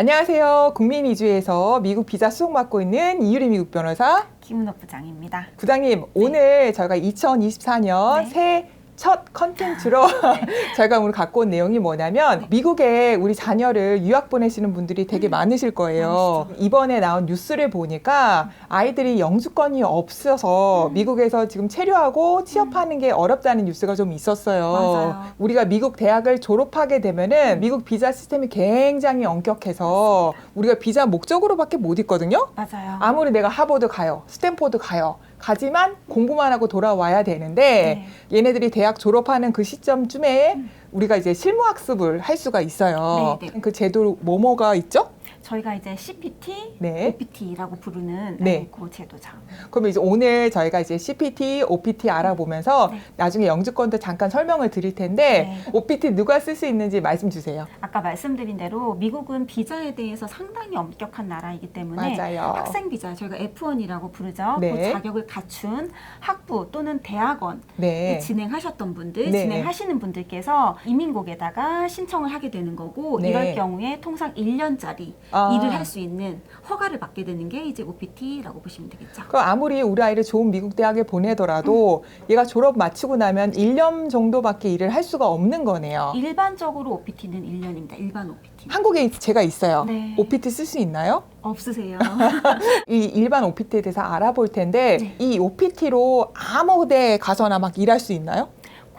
안녕하세요. 국민이주에서 미국 비자 수속 맡고 있는 이유리 미국 변호사 김은옥 부장입니다. 부장님 오늘 저희가 2024년 네. 새해 첫 컨텐츠로 저희가 오늘 갖고 온 내용이 뭐냐면 미국에 우리 자녀를 유학 보내시는 분들이 되게 많으실 거예요. 이번에 나온 뉴스를 보니까 아이들이 영주권이 없어서 미국에서 지금 체류하고 취업하는 게 어렵다는 뉴스가 좀 있었어요. 맞아요. 우리가 미국 대학을 졸업하게 되면은 미국 비자 시스템이 굉장히 엄격해서 우리가 비자 목적으로밖에 못 있거든요. 맞아요. 아무리 내가 하버드 가요, 스탠포드 가요. 가지만 공부만 하고 돌아와야 되는데 얘네들이 대학 졸업하는 그 시점쯤에 우리가 이제 실무 학습을 할 수가 있어요. 네, 네. 그 제도 뭐뭐가 있죠? 저희가 이제 CPT, 네. OPT라고 부르는 네. 그 제도죠. 그러면 이제 오늘 저희가 이제 CPT, OPT 알아보면서 네. 나중에 영주권도 잠깐 설명을 드릴 텐데 네. OPT 누가 쓸 수 있는지 말씀 주세요. 아까 말씀드린 대로 미국은 비자에 대해서 상당히 엄격한 나라이기 때문에 맞아요. 학생 비자 저희가 F1이라고 부르죠. 네. 그 자격을 갖춘 학부 또는 대학원 네. 진행하셨던 분들, 네. 진행하시는 분들께서 이민국에다가 신청을 하게 되는 거고 네. 이럴 경우에 통상 1년짜리 아. 일을 할 수 있는 허가를 받게 되는 게 이제 OPT라고 보시면 되겠죠. 그 아무리 우리 아이를 좋은 미국 대학에 보내더라도 얘가 졸업 마치고 나면 1년 정도밖에 일을 할 수가 없는 거네요. 일반적으로 OPT는 1년입니다. 일반 OPT. 한국에 제가 있어요. 네. OPT 쓸 수 있나요? 없으세요. 이 일반 OPT에 대해서 알아볼 텐데 네. 이 OPT로 아무 데 가서나 막 일할 수 있나요?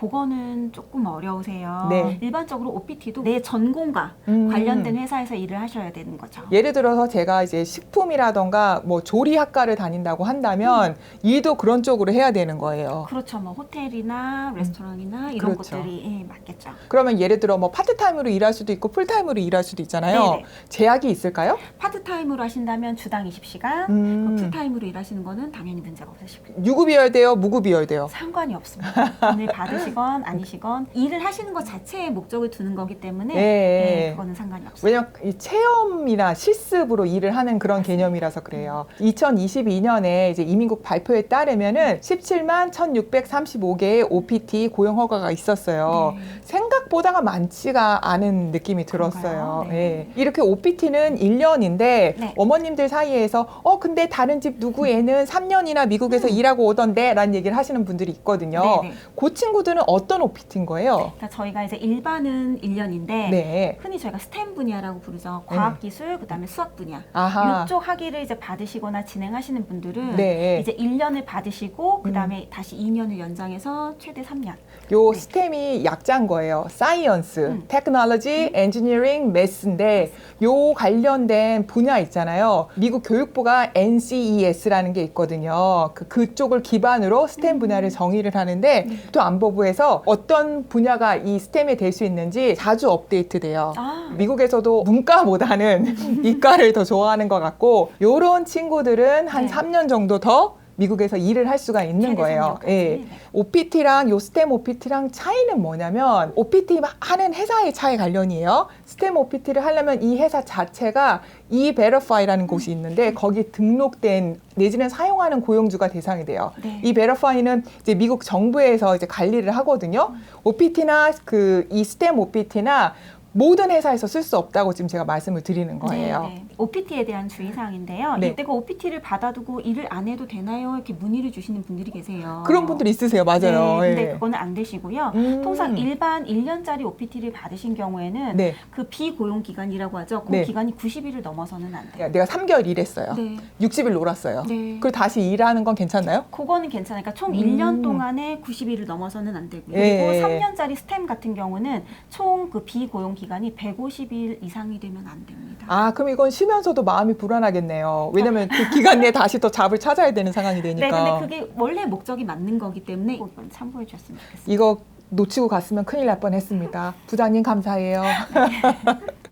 그거는 조금 어려우세요. 네. 일반적으로 OPT도 내 전공과 음. 관련된 회사에서 일을 하셔야 되는 거죠. 예를 들어서 제가 이제 식품이라던가 뭐 조리학과를 다닌다고 한다면 일도 그런 쪽으로 해야 되는 거예요. 그렇죠. 뭐 호텔이나 레스토랑이나 이런 음. 그렇죠. 것들이 예, 맞겠죠. 그러면 예를 들어 뭐 파트타임으로 일할 수도 있고 풀타임으로 일할 수도 있잖아요. 네네. 제약이 있을까요? 파트타임으로 하신다면 주당 20시간, 음. 그 풀타임으로 일하시는 거는 당연히 문제가 없으시고 유급이어야 돼요? 무급이어야 돼요? 상관이 없습니다. 돈을 받으 시건 아니시건 일을 하시는 것 자체에 목적을 두는 거기 때문에 네. 예, 그거는 상관이 없어요. 왜냐면 이 체험이나 실습으로 일을 하는 그런 개념이라서 그래요. 2022년에 이제 이민국 발표에 따르면은 17만 1,635개의 OPT 고용 허가가 있었어요. 네. 생각보다가 많지가 않은 느낌이 들었어요. 그런가요? 네. 예. 이렇게 OPT는 1년인데 네. 어머님들 사이에서 어 근데 다른 집 누구 애는 3년이나 미국에서 일하고 오던데 라는 얘기를 하시는 분들이 있거든요. 음. 네네. 그 친구들은 어떤 OPT인 거예요? 그러니까 저희가 이제 일반은 1년인데 네. 흔히 저희가 스템 분야라고 부르죠. 과학 기술, 그다음에 수학 분야. 아하. 이쪽 학위를 이제 받으시거나 진행하시는 분들은 네. 음. 이제 1년을 받으시고 그다음에 다시 2년을 연장해서 최대 3년. 요 네. 스템이 약자인 거예요. 사이언스, 음. 테크놀로지, 엔지니어링, 매스인데 요 관련된 분야 있잖아요. 미국 교육부가 NCES라는 게 있거든요. 그 그쪽을 기반으로 스템 분야를 정의를 하는데 또 안보부에 서 어떤 분야가 이 스템에 될 수 있는지 자주 업데이트돼요. 아, 미국에서도 문과보다는 이과를 더 좋아하는 것 같고 요런 친구들은 한 네. 3년 정도 더 미국에서 일을 할 수가 있는 거예요. 3년까지. 예. 네. OPT랑 요 스템 OPT랑 차이는 뭐냐면 OPT 하는 회사의 차이 관련이에요. 스템 OPT를 하려면 이 회사 자체가 eVerify라는 곳이 있는데 거기 등록된 내지는 사용하는 고용주가 대상이 돼요. 네. 이 베러파이는 이제 미국 정부에서 이제 관리를 하거든요. OPT나 그 이 스템 OPT나 모든 회사에서 쓸 수 없다고 지금 제가 말씀을 드리는 거예요. 네, 네. OPT에 대한 주의사항인데요. 네. 이때가 OPT를 받아두고 일을 안 해도 되나요? 이렇게 문의를 주시는 분들이 계세요. 그런 분들 있으세요, 맞아요. 네, 근데 예. 그거는 안 되시고요. 음. 통상 일반 1년짜리 OPT를 받으신 경우에는 네. 그 비고용 기간이라고 하죠. 그 네. 기간이 90일을 넘어서는 안 돼요. 내가 3개월 일했어요. 네. 60일 놀았어요. 네. 그리고 다시 일하는 건 괜찮나요? 그거는 괜찮으니까 총 음. 1년 동안에 90일을 넘어서는 안 되고요. 예. 그리고 3년짜리 스템 같은 경우는 총 그 비고용 기간이 150일 이상이 되면 안 됩니다. 아, 그럼 이건 쉬면서도 마음이 불안하겠네요. 왜냐면 그 기간 내에 다시 또 잡을 찾아야 되는 상황이 네, 되니까. 근데 그게 원래 목적이 맞는 거기 때문에 이건 참고해 주셨으면 좋겠습니다. 이거 놓치고 갔으면 큰일 날 뻔했습니다. 부장님 감사해요.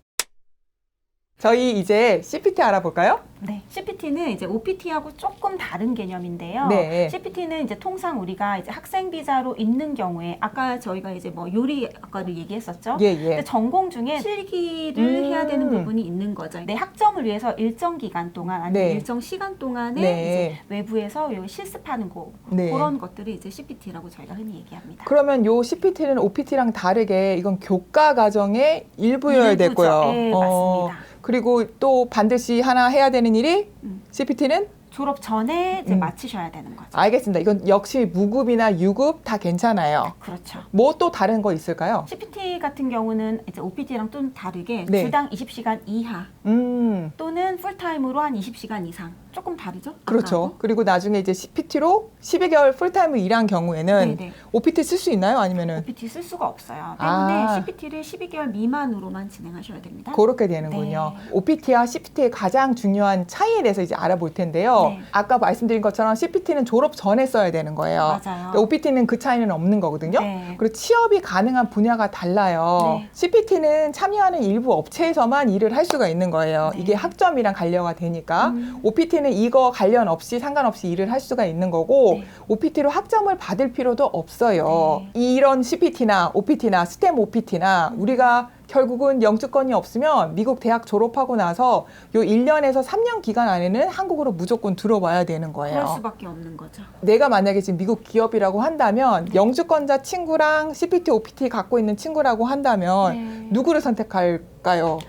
저희 이제 CPT 알아볼까요? 네, CPT는 이제 OPT하고 조금 다른 개념인데요. 네. CPT는 이제 통상 우리가 이제 학생 비자로 있는 경우에 아까 저희가 이제 뭐 요리 아까도 얘기했었죠. 예, 근데 예. 전공 중에 실기를 음. 해야 되는 부분이 있는 거죠. 내 학점을 위해서 일정 기간 동안 아니면 네. 일정 시간 동안에 네. 이제 외부에서 요 실습하는 거 네. 그런 것들이 이제 CPT라고 저희가 흔히 얘기합니다. 그러면 요 CPT는 OPT랑 다르게 이건 교과 과정의 일부여야 일부죠. 됐고요. 네, 어, 맞습니다. 그리고 또 반드시 하나 해야 되는 일이 음. CPT는 졸업 전에 이제 음. 마치셔야 되는 거죠. 알겠습니다. 이건 역시 무급이나 유급 다 괜찮아요. 그렇죠. 뭐 또 다른 거 있을까요? CPT 같은 경우는 이제 OPT랑 좀 다르게 네. 주당 20시간 이하 음, 또는 풀타임으로 한 20시간 이상 조금 다르죠? 그렇죠. 아까하고? 그리고 나중에 이제 CPT로 12개월 풀타임을 일한 경우에는 네네. OPT 쓸 수 있나요? 아니면은 OPT 쓸 수가 없어요. 때문에 아. CPT를 12개월 미만으로만 진행하셔야 됩니다. 그렇게 되는군요. 네. OPT와 CPT의 가장 중요한 차이에 대해서 이제 알아볼 텐데요. 네. 아까 말씀드린 것처럼 CPT는 졸업 전에 써야 되는 거예요. 맞아요. OPT는 그 차이는 없는 거거든요. 네. 그리고 취업이 가능한 분야가 달라요. 네. CPT는 참여하는 일부 업체에서만 일을 할 수가 있는 거예요. 네. 이게 학점이랑 관련가 되니까. 음. OPT는 이거 관련 없이 상관없이 일을 할 수가 있는 거고 네. OPT로 학점을 받을 필요도 없어요. 이런 CPT나 OPT나 스템 OPT나 음. 우리가 결국은 영주권이 없으면 미국 대학 졸업하고 나서 요 1년에서 3년 기간 안에는 한국으로 무조건 들어와야 되는 그럴 거예요. 수밖에 없는 거죠. 내가 만약에 지금 미국 기업이라고 한다면 영주권자 친구랑 CPT, OPT 갖고 있는 친구라고 한다면 네. 누구를 선택할까요?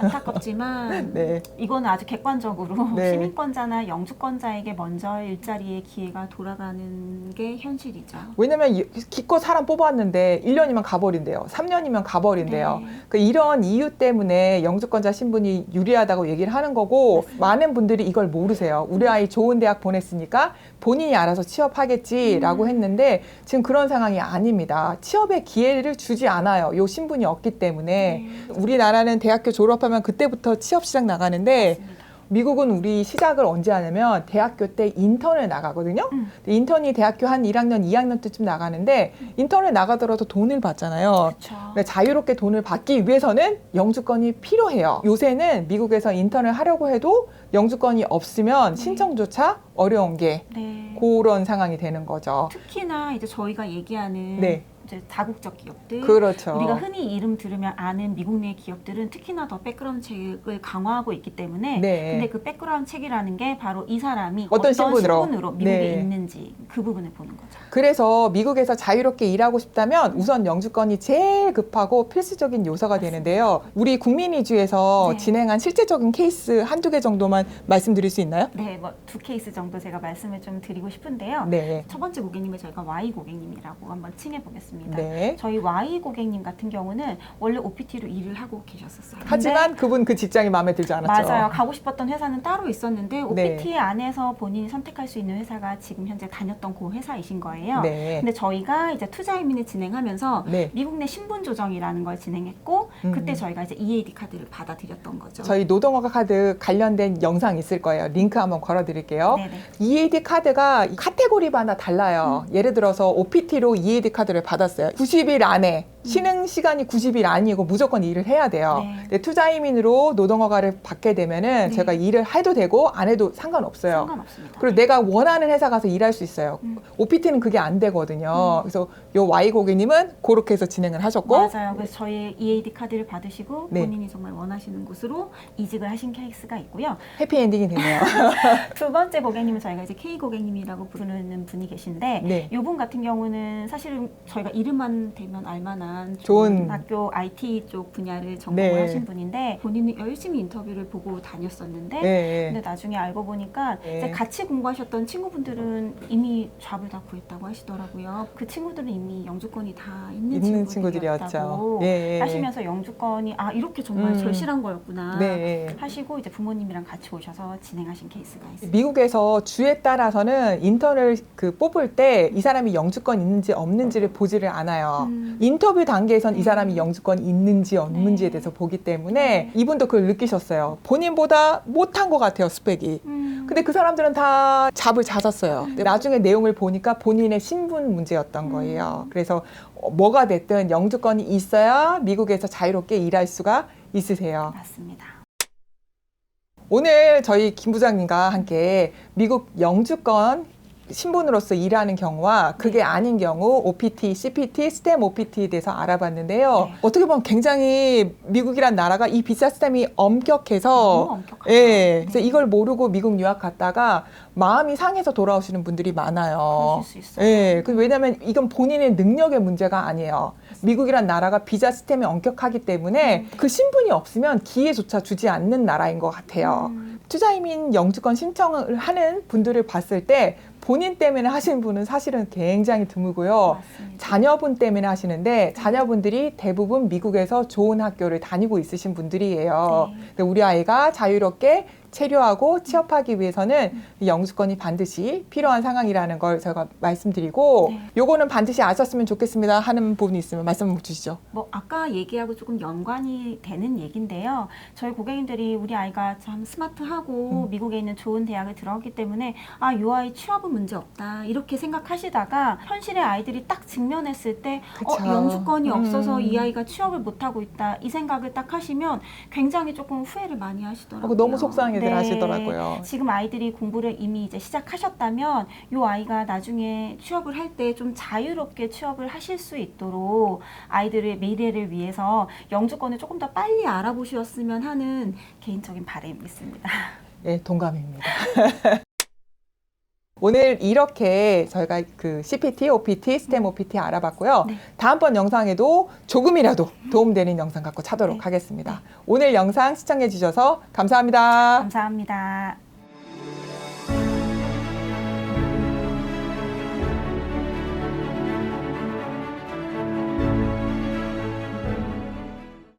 안타깝지만 네. 이거는 아주 객관적으로 네. 시민권자나 영주권자에게 먼저 일자리의 기회가 돌아가는 게 현실이죠. 왜냐면 이- 기껏 사람 뽑았는데 1년이면 가버린대요. 3년이면 가버린대요. 네. 그 이런 이유 때문에 영주권자 신분이 유리하다고 얘기를 하는 거고 많은 분들이 이걸 모르세요. 우리 아이 좋은 대학 보냈으니까 본인이 알아서 취업하겠지라고 음. 했는데 지금 그런 상황이 아닙니다. 취업의 기회를 주지 않아요. 요 신분이 없기 때문에 네. 우리나라는 대학교 졸업 하면 그때부터 취업 시장 나가는데 맞습니다. 미국은 우리 시작을 언제 하냐면 대학교 때 인턴을 나가거든요. 음. 인턴이 대학교 한 1학년, 2학년 때쯤 나가는데 인턴을 나가더라도 돈을 받잖아요. 근데 자유롭게 돈을 받기 위해서는 영주권이 필요해요. 요새는 미국에서 인턴을 하려고 해도 영주권이 없으면 네. 신청조차 어려운 게 네. 그런 상황이 되는 거죠. 특히나 이제 저희가 얘기하는 네. 이제 다국적 기업들 그렇죠. 우리가 흔히 이름 들으면 아는 미국 내 기업들은 특히나 더 백그라운드 책을 강화하고 있기 때문에 네. 근데 그 백그라운드 책이라는 게 바로 이 사람이 어떤 어떤, 신분으로? 신분으로, 미국에 네. 있는지 그 부분을 보는 거죠. 그래서 미국에서 자유롭게 일하고 싶다면 우선 영주권이 제일 급하고 필수적인 요소가 되는데요. 우리 국민이주에서 네. 진행한 실제적인 케이스 한두 개 정도만 말씀드릴 수 있나요? 네, 뭐 두 케이스 정도 제가 말씀을 좀 드리고 싶은데요. 네. 첫 번째 고객님을 저희가 Y 고객님이라고 한번 칭해 보겠습니다. 네. 저희 Y 고객님 같은 경우는 원래 OPT로 일을 하고 계셨었어요. 하지만 그분 그 직장이 마음에 들지 않았죠. 맞아요. 가고 싶었던 회사는 따로 있었는데 네. OPT 안에서 본인이 선택할 수 있는 회사가 지금 현재 다녔던 그 회사이신 거예요. 네. 근데 저희가 이제 투자 이민을 진행하면서 네. 미국 내 신분 조정이라는 걸 진행했고 음. 그때 저희가 이제 EAD 카드를 받아들였던 거죠. 저희 노동허가 카드 관련된 영상 있을 거예요. 링크 한번 걸어드릴게요. 네네. EAD 카드가 카테고리마다 달라요. 예를 들어서 OPT로 EAD 카드를 받 았어요. 90일 안에 쉬는 시간이 90일 아니고 무조건 일을 해야 돼요. 네. 근데 투자이민으로 노동허가를 받게 되면은 네. 제가 일을 해도 되고 안 해도 상관없어요. 상관없습니다. 그리고 내가 원하는 회사 가서 일할 수 있어요. 음. OPT는 그게 안 되거든요. 그래서 요 Y 고객님은 그렇게 해서 진행을 하셨고 맞아요. 그래서 저희 EAD 카드를 받으시고 네. 본인이 정말 원하시는 곳으로 이직을 하신 케이스가 있고요. 해피엔딩이 되네요. 두 번째 고객님은 저희가 이제 K 고객님이라고 부르는 분이 계신데 네. 이분 같은 경우는 사실은 저희가 이름만 대면 알만한 좋은- 학교 IT 쪽 분야를 전공을 네. 하신 분인데 본인이 열심히 인터뷰를 보고 다녔었는데 네. 근데 나중에 알고 보니까 네. 이제 같이 공부하셨던 친구분들은 이미 잡을 다 구했다고 하시더라고요. 그 친구들은 이미 영주권이 다 있는, 있는 친구들이었다고 친구들이었죠. 네. 하시면서 영주권이 아 이렇게 정말 음. 절실한 거였구나 네. 하시고 이제 부모님이랑 같이 오셔서 진행하신 케이스가 있습니다. 미국에서 주에 따라서는 인턴을 그 뽑을 때 이 사람이 영주권 있는지 없는지를 보지를 않아요. 음. 인터뷰 단계에선 이 네. 사람이 영주권 있는지 없는지에 네. 대해서 보기 때문에 네. 이분도 그걸 느끼셨어요. 본인보다 못한 것 같아요, 스펙이. 음. 근데 그 사람들은 다 잡을 잦았어요. 근데 나중에 내용을 보니까 본인의 신분 문제였던 음. 거예요. 그래서 어, 뭐가 됐든 영주권이 있어야 미국에서 자유롭게 일할 수가 있으세요. 맞습니다. 오늘 저희 김 부장님과 함께 미국 영주권 신분으로서 일하는 경우와 그게 아닌 경우 OPT, CPT, 스템 OPT에 대해서 알아봤는데요. 네. 어떻게 보면 굉장히 미국이란 나라가 이 비자 시스템이 엄격해서. 예. 네. 그래서 이걸 모르고 미국 유학 갔다가 마음이 상해서 돌아오시는 분들이 많아요. 예. 그 왜냐하면 이건 본인의 능력의 문제가 아니에요. 미국이란 나라가 비자 시스템이 엄격하기 때문에 그 신분이 없으면 기회조차 주지 않는 나라인 것 같아요. 음, 투자이민 영주권 신청을 하는 분들을 봤을 때 본인 때문에 하시는 분은 사실은 굉장히 드물고요. 맞습니다. 자녀분 때문에 하시는데 자녀분들이 대부분 미국에서 좋은 학교를 다니고 있으신 분들이에요. 네. 근데 우리 아이가 자유롭게 체류하고 취업하기 위해서는 이 영주권이 반드시 필요한 상황이라는 걸 제가 말씀드리고 네. 요거는 반드시 아셨으면 좋겠습니다 하는 부분이 있으면 말씀 주시죠. 뭐 아까 얘기하고 조금 연관이 되는 얘긴데요. 저희 고객님들이 우리 아이가 참 스마트하고 음. 미국에 있는 좋은 대학을 들어갔기 때문에 아, 요 아이 취업은 문제 없다. 이렇게 생각하시다가 현실의 아이들이 딱 직면했을 때 어, 그쵸. 영주권이 없어서 음. 이 아이가 취업을 못 하고 있다. 이 생각을 딱 하시면 굉장히 조금 후회를 많이 하시더라고요. 어, 너무 속상해 들 네. 하시더라고요. 지금 아이들이 공부를 이미 이제 시작하셨다면 요 아이가 나중에 취업을 할 때 좀 자유롭게 취업을 하실 수 있도록 아이들의 미래를 위해서 영주권을 조금 더 빨리 알아보셨으면 하는 개인적인 바람이 있습니다. 예, 동감입니다. 오늘 이렇게 저희가 그 CPT, OPT, 스템 OPT 알아봤고요. 네. 다음번 영상에도 조금이라도 도움되는 영상 갖고 찾도록 네. 하겠습니다. 오늘 영상 시청해 주셔서 감사합니다. 감사합니다.